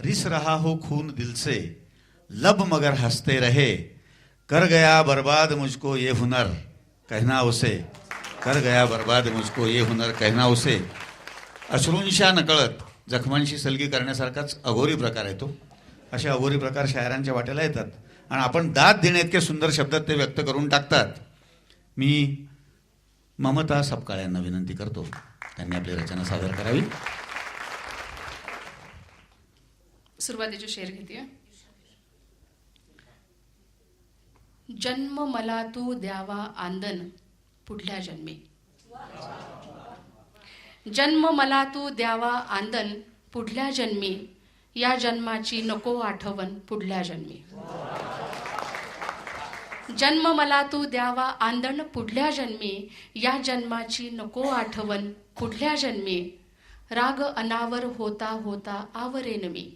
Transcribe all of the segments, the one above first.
रिस रहा हो खून दिल से लब मगर हंसते रहे। कर गया बर्बाद मुझको ये हुनर कहना उसे। कर गया बर्बाद मुझको ये हुनर कहना उसे। अश्रूंशा नकळत जखमांशी सलगी करण्यासारखाच अघोरी प्रकार आहे तो. असे अघोरी प्रकार शायरांच्या वाट्याला येतात. आणि आपण दाद देणे इतके सुंदर शब्दात ते व्यक्त करून टाकतात. मी ममता सपकाळ यांना विनंती करतो. त्यांनी आपली रचना सादर करावी. सुरुवातीचे शेर घेते. जन्म मला तू द्यावा आंदन पुढल्या जन्मी. जन्म मला तू द्यावा आंदन पुढल्या जन्मी. या जन्माची नको आठवण पुढल्या जन्मी. जन्म मला तू द्यावा आंदण पुढल्या जन्मी. या जन्माची नको आठवण पुढल्या जन्मी. राग अनावर होता होता आवरेन मी.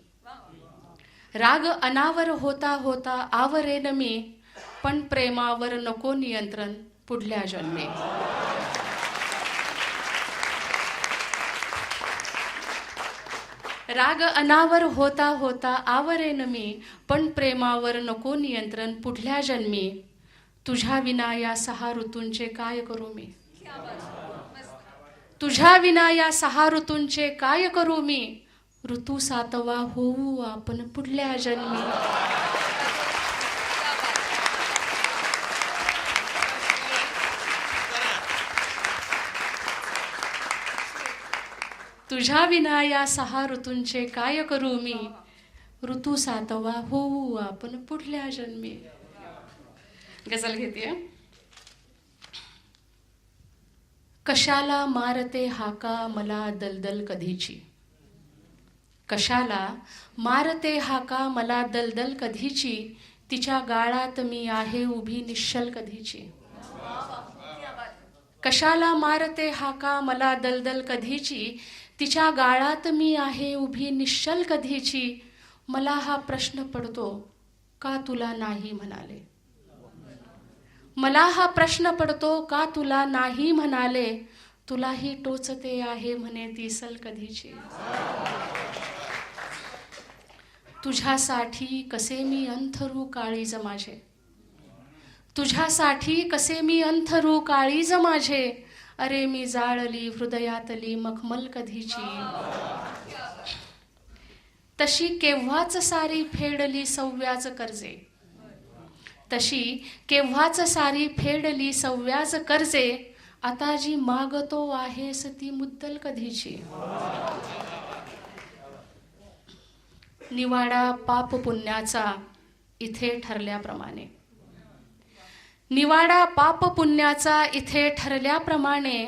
राग अनावर होता होता आवरेन मी पण प्रेमावर नको नियंत्रण पुढल्या जन्मे. राग अनावर होता होता आवरेन मी पण प्रेमावर नको नियंत्रण पुढल्या जन्मी. तुझ्या विना या सहा ऋतूंचे काय करू मी? तुझ्या विना या सहा ऋतूंचे काय करू मी? ऋतू सातवा होऊ आपण पुढल्या जन्मी तुझ्या विना या सहा ऋतूंचे काय करू मी? ऋतू सातवा होऊ आपण पुढल्या जन्मी. गजल घेते कशाला मारते हाका मला दलदल कधीची? कशाला? मारते हाका मला दलदल कधीची? तिच्या गाळात मी आहे उभी निश्चल कधीची. कशाला मारते हाका मला दलदल कधीची? तिच्या गाळात मी आहे उभी निश्चल कधीची? मला हा प्रश्न पडतो का तुला नाही म्हणाले? मला हा प्रश्न पडतो का तुला नाही म्हणाले? तुलाही टोचते आहे म्हणे ती सल कधीची. तुझ्यासाठी कसे मी अंथरू काळीज माझे? तुझ्यासाठी कसे मी अंथरू काळीज माझे? अरे मी जाळली हृदयातली मखमल कधीची. तशी केव्हाच सारी फेडली सव्याज कर्जे? तशी केव्हाच सारी फेडली सव्याज कर्जे? आता जी मागतो आहेस ती मुद्दल कधीची? निवाडा पाप पुण्याचा इथे ठरल्याप्रमाणे. निवाडा पाप पुण्याचा इथे ठरल्याप्रमाणे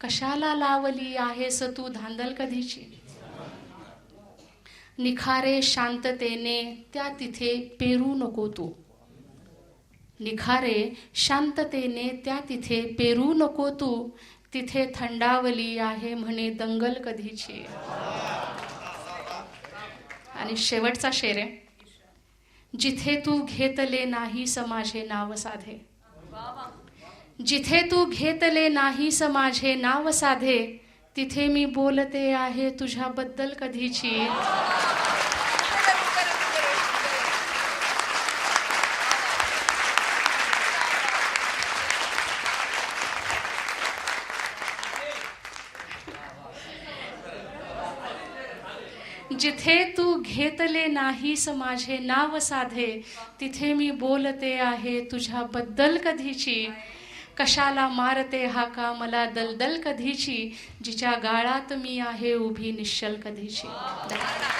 कशाला लावली आहेस तू धांदल कधीची? निखारे शांततेने त्या तिथे पेरू नको तू. निखारे शांततेने त्या तिथे पेरू नको तू. तिथे थंडावली आहे म्हणे दंगल कधीची. आणि शेवटचा शेर आहे. जिथे तू घेतले नाही समाजे नाव साधे. जिथे तू घेतले नाही समाजे नाव साधे तिथे मी बोलते आहे तुझ्याबद्दल कधीची. जिथे तू घेतले नाहीस माझे नाव साधे तिथे मी बोलते आहे तुझ्याबद्दल कधीची कशाला मारते हा का मला दलदल कधीची जिच्या गाळात मी आहे उभी निश्चल कधीची धन्यवाद.